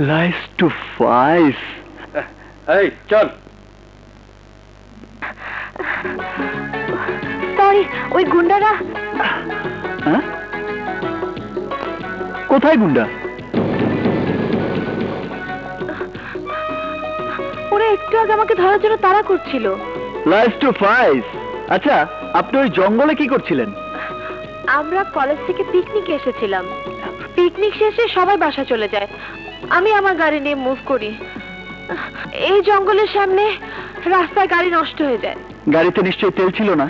Lines two five এই চল sorry ওই গুন্ডারা। হ্যাঁ? কোথায় গুন্ডা? ওরা একটু আগে আমাকে ধরার জন্য তাড়া করছিল। লাইস টু ফাইভ আচ্ছা আপনি ওই জঙ্গলে কি করছিলেন? আমরা কলেজ থেকে পিকনিকে এসেছিলাম। পিকনিক শেষে সবাই বাসা চলে যায়। আমি আমার গাড়ি নিয়ে মুভ করি। এই জঙ্গলের সামনে রাস্তায় গাড়ি নষ্ট হয়ে যায়। গাড়িতে নিশ্চয়ই তেল ছিল না?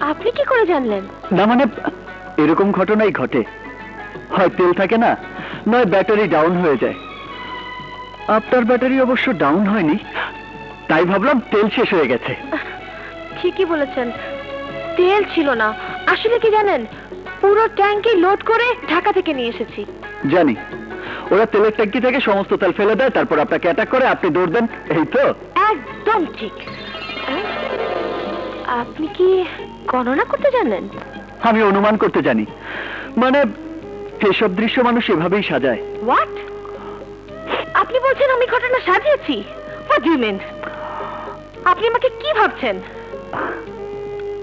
আপনি কি করে জানলেন? না মানে এরকম ঘটনাই ঘটে। হয় তেল থাকে না নয় ব্যাটারি ডাউন হয়ে যায়। আপনার ব্যাটারি অবশ্য ডাউন হয়নি তাই ভাবলাম তেল শেষ হয়ে গেছে। ঠিকই বলেছেন তেল ছিল না। আসলে কি জানেন পুরো ট্যাঙ্কি লোড করে ঢাকা থেকে নিয়ে এসেছি। জানি। ওরা তেলের ট্যাঙ্কি থেকে সমস্ত তেল ফেলে দেয় তারপর আপনাকে অ্যাটাক করে আপনি দৌড় দেন। এই তো। একদম ঠিক। আপনি কি গণনা করতে জানেন আমি অনুমান করতে জানি। মানে এসব দৃশ্য মানুষ এভাবেই সাজায়। হোয়াট আপনি বলছেন আমি ঘটনা সাজিয়েছি? হোয়াট ডু মিন আপনি আমাকে কি ভাবছেন?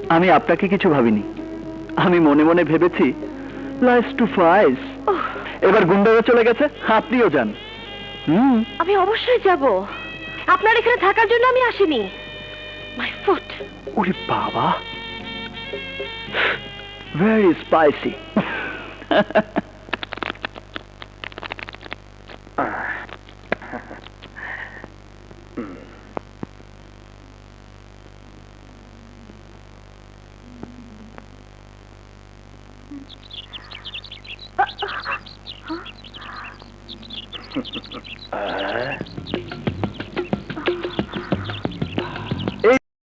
আমি আপনাকে কিছু ভাবিনি। আমি মনে মনে ভেবেছি লাইস টু ফাইস এবার গুন্ডারা চলে গেছে আপনিও যান। হুম। আমি অবশ্যই যাব। আপনার এখানে থাকার জন্য আমি আসিনি। মাই ফুট ওরে বাবা। ভেরি স্পাইসি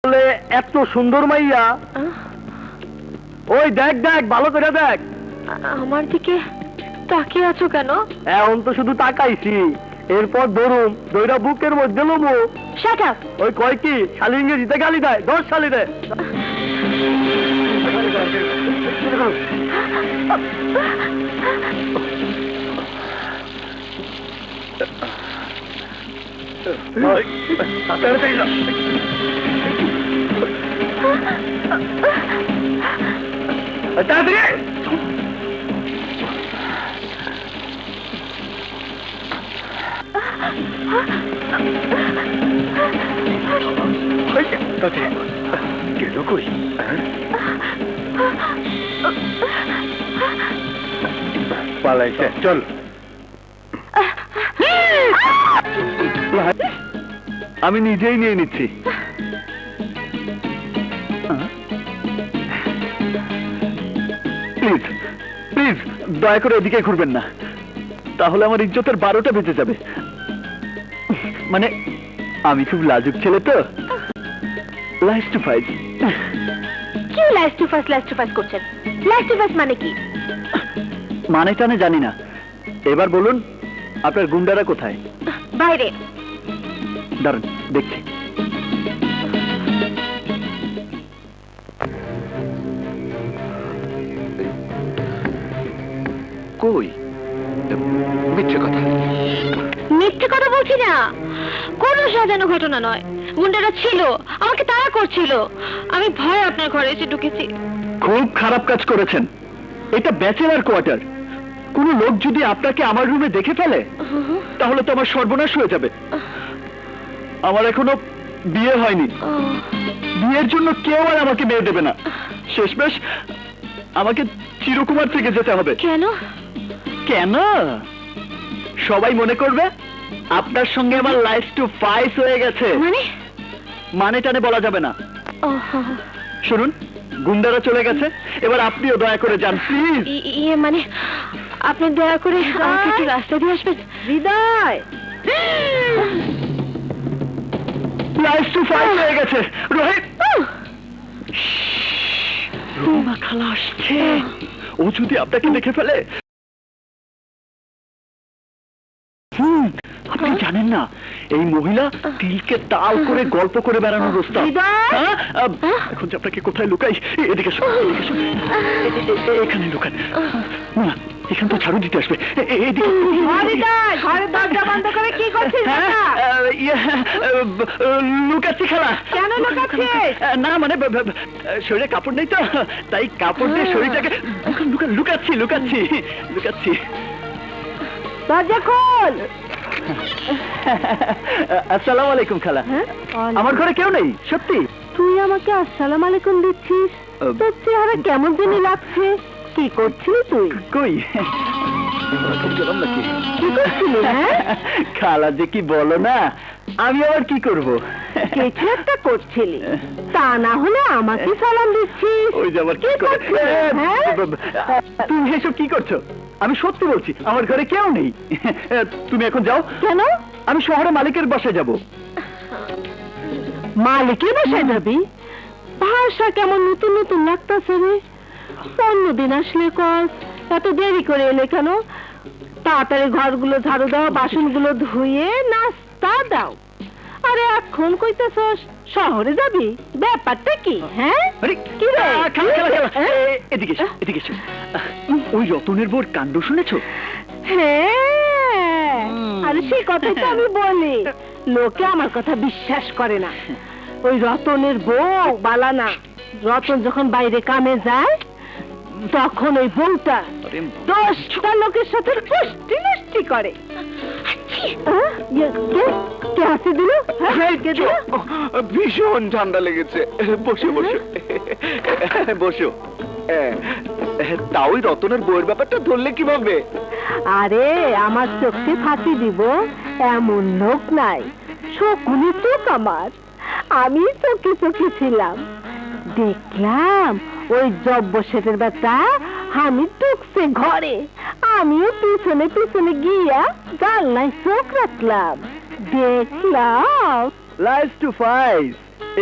বলে এত সুন্দর মাইয়া। ওই দেখ দেখ ভালো করে দেখ। আমার দিকে তাকিয়ে আছো কেন? এখন তো শুধু তাকাইছি। এরপর ধরুম দইটা বুকের মধ্যে লোবো শাট আপ ওই কয় কি? শালি ইংরেজিতে গালি দেয় দশ শালি দেয় তাড়াতাড়ি যাও। তাড়াতাড়ি গেল কই পালাইছে চল আমি নিজেই নিয়ে নিচ্ছি। প্লিজ প্লিজ দয়া করে এদিকে ঘুরবেন না। তাহলে আমার ইজ্জতের বারোটা বেঁচে যাবে। মানে আমি খুব লাজুক ছেলে তো। টু কি টু টু করছেন? টু মানে কি? মানে টানে জানি না। এবার বলুন আপনার গুন্ডারা কোথায়? বাইরে। দাঁড়ান দেখছি। কই? মিথ্যে কথা। মিথ্যে কথা বলছি না। কোনো সাজানো ঘটনা নয়। গুন্ডারা ছিল আমাকে তাড়া করছিল। আমি ভয় আপনার ঘরে এসে ঢুকেছি। খুব খারাপ কাজ করেছেন। এটা ব্যাচেলার কোয়ার্টার। কোন লোক যদি আপনাকে আমার রুমে দেখে ফেলে তাহলে তো আমার সর্বনাশ হয়ে যাবে। আমার এখনও বিয়ে হয়নি। বিয়ের জন্য কেউ আর আমাকে মেয়ে দেবে না। শেষমেশ আমাকে চিরকুমার থেকে যেতে হবে। কেন? কেন? সবাই মনে করবে আপনার সঙ্গে আমার লাইফ টু ফাইস হয়ে গেছে। মানে? মানে টানে বলা যাবে না। শুনুন গুন্ডারা চলে গেছে। এবার আপনিও দয়া করে যান প্লিজ ই- ইয়ে মানে আপনি দয়া করে আমাকে একটু রাস্তা দিয়ে আসবেন। হৃদয় লাইফ টু ফাইভ হয়ে গেছে। রোহিত! রুমা খালা আসছে। ও যদি আপনাকে দেখে ফেলে। আপনি জানেন না এই মহিলা তিলকে তাল করে গল্প করে বেড়ানোর? হ্যাঁ? এখন যে আপনাকে কোথায় লুকাই এদিকে এখানে লুকান। না এখান তো ঝাড়ু দিতে আসবে। ঘরের দরজা বন্ধ করে কি করছিস লুকাচ্ছি খালা। কেন লুকাচ্ছিস? না মানে শরীরে কাপড় নেই তো তাই কাপড় দিয়ে হ্যাঁ। শরীরটাকে লুকা- লুকা- লুকাচ্ছি লুকাচ্ছি লুকাচ্ছি। দরজা খোল! আসসালামু আলাইকুম খালা। হ্যাঁ? আমার ঘরে কেউ নেই সত্যি? তুই আমাকে আসসালাম আলাইকুম দিচ্ছিস? আহ, তোর চেহারা কেমন জানি লাগছে। কি করছিলি তুই? কই? কি করছিলি হ্যাঁ? খালা যে কি বলো না আমি আবার কি করব? কিছু একটা করছিলি। তা না হলে আমাকে সালাম দিচ্ছিস। ওই যে আবার কি কি করছিস, হ্যাঁ? তুমি এসব কি করছ? আমি সত্যি বলছি আমার ঘরে কেউ নেই। তুমি এখন যাও। কেন? আমি শহরে মালিকের বাসায় যাব। মালিকের বাসায় যাবি? ভাষা কেমন নতুন নতুন লাগতেছে রে। অন্যদিন আসলে কস এত দেরি করে এলে কেন? তাড়াতাড়ি ঘরগুলো ঝাড়ু দাও বাসনগুলো ধুয়ে নাস্তা দাও। আরে এখন কইতেছস শহরে যাবি? ব্যাপারটা কি হ্যাঁ? আরে কি রে? এদিকে ওই রতনের বোর কাণ্ড শুনেছো? হ্যাঁ। আরে সেই কথাই তো আমি বলি। লোকে আমার কথা বিশ্বাস করে না। ওই রতনের বউ বালানা। রতন যখন বাইরে কামে যায় তখন ওই বউটা দশটা লোকের সাথে পুষ্টি নষ্টি করে। ইয়ে, কে? কে হাসি দিল? হ্যাঁ, কে ভীষণ ঠান্ডা লেগেছে। বসো বসো। বসো। তা ওই রতনের বইয়ের ব্যাপারটা ধরলে কীভাবে আরে আমার চোখে ফাঁকি দিব এমন লোক নাই। শকুনি চোখ আমার। আমি চোখে চোখে ছিলাম। দেখলাম ওই জব্ব সেটের বেটা আমি ঢুকছে ঘরে। আমিও পিছনে পিছনে গিয়া জানলায় চোখ রাখলাম। দেখলাম। লাইফ টু ফাইভ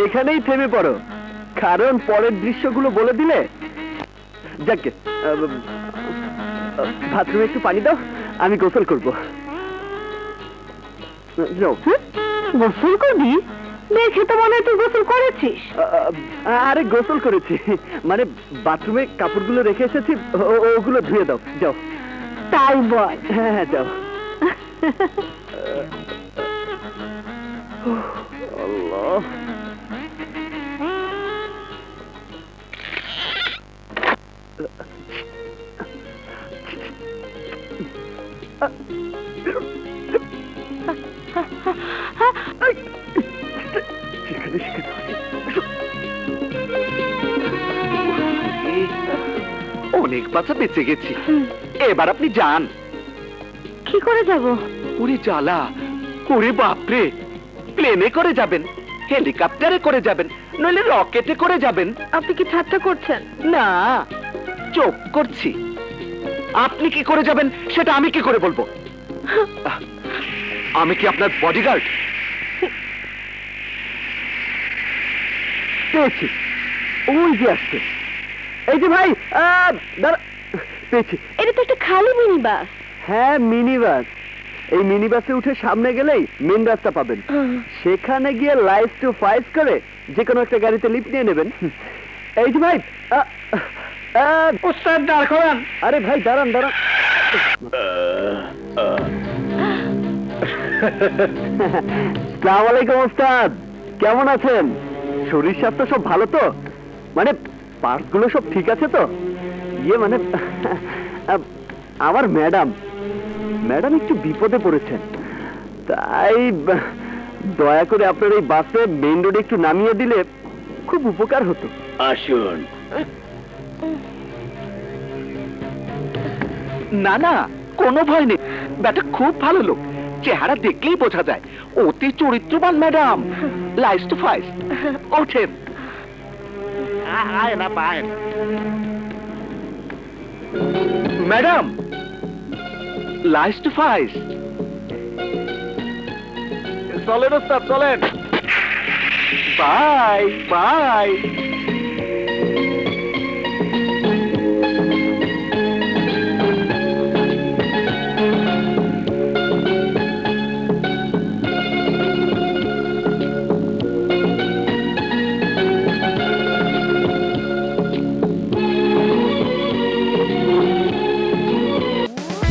এখানেই থেমে পড়ো। কারণ পরের দৃশ্যগুলো বলে দিলে? যাকে বাথরুমে একটু পানি দাও আমি গোসল করব? গোসল করবি? দেখে তো মনে হয় তুই গোসল করেছিস। আরে গোসল করেছি। মানে বাথরুমে কাপড়গুলো রেখে এসেছি ওগুলো ধুয়ে দাও যাও। তাই বল। হ্যাঁ হ্যাঁ যাও। আল্লাহ সেখানে অনেক বাচ্চা বেঁচে গেছি। এবার আপনি যান। কি করে যাব? ওরে জ্বালা ওরে বাপরে। প্লেনে করে যাবেন হেলিকপ্টারে করে যাবেন নইলে রকেটে করে যাবেন। আপনি কি ঠাট্টা করছেন? না চোখ করছি। আপনি কি করে যাবেন সেটা আমি কি করে বলব? আমি কি আপনার বডিগার্ড পেয়েছি। ওই যে আসছে। এই যে ভাই আহ, পেয়েছি। এটা তো একটা খালি মিনি বাস হ্যাঁ মিনি বাস এই মিনি বাসে উঠে সামনে গেলেই মেন রাস্তা পাবেন। সেখানে গিয়ে লাইফ টু ফাইভ করে যে কোনো একটা গাড়িতে লিফট নিয়ে নেবেন। এই যে ভাই আহ, আহ, ওস্তাদ দাঁড় করান। আরে ভাই দাঁড়ান দাঁড়ান। সালাম আলাইকুম ওস্তাদ। কেমন আছেন? শরীর স্বাস্থ্য সব ভালো তো। মানে পার্টগুলো সব ঠিক আছে তো। ইয়ে মানে আমার ম্যাডাম ম্যাডাম একটু বিপদে পড়েছেন। তাই দয়া করে আপনার এই বাসে মেইন রোডে একটু নামিয়ে দিলে খুব উপকার হতো। আসুন। না না কোনো ভয় নেই। ব্যাটা খুব ভালো লোক। চেহারা দেখলেই বোঝা যায় অতি চরিত্রবান ম্যাডাম। লাইস টু ফাইস ওঠেন। না পায় ম্যাডাম লাইস টু ফাইস চলেন ওস্তাদ চলেন। Bye bye